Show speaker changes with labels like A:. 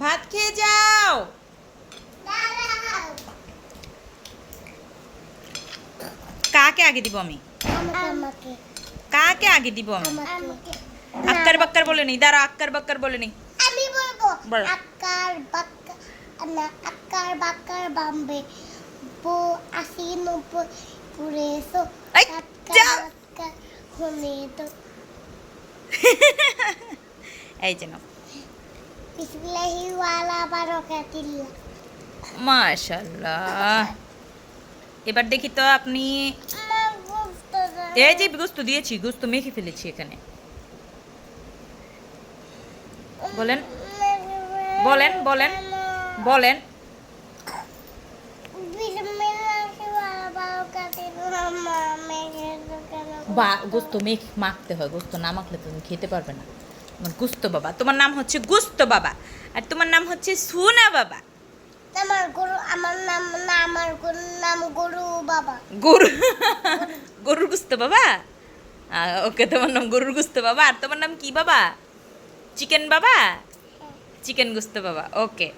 A: ভাত খেয়ে যাও। কাকে আগে দিব আমি? কাকে আগে দিব আমি? আক্কার বাক্কার বলে নি দাঁড়া আক্কার বাক্কার বলে নি
B: আমি বলব
A: বলো।
B: আকার বাক্কার না আকার বাক্কার বাম্বে। বো আশি নব্বই পুরে সো
A: এই, যা।
B: বাক্কার তো
A: এই যে মাশাল্লাহ এবার দেখি তো আপনি এই যে গোস্ত দিয়েছি গোস্ত মেখে ফেলেছি এখানে। বলেন। বলেন বলেন বলেন। বা গোস্ত মেখ মাখতে হয় গোস্ত না মাখলে তুমি খেতে পারবে না। তোমার গুস্ত বাবা। তোমার নাম হচ্ছে গুস্ত বাবা। আর তোমার নাম হচ্ছে সুনা বাবা।
B: আমার গরু আমার নাম না আমার গরুর নাম গরু বাবা।
A: গরু গরুর গুস্ত বাবা? ওকে তোমার নাম গরুর গুস্ত বাবা। আর তোমার নাম কি বাবা? চিকেন বাবা? চিকেন গুস্ত বাবা ওকে।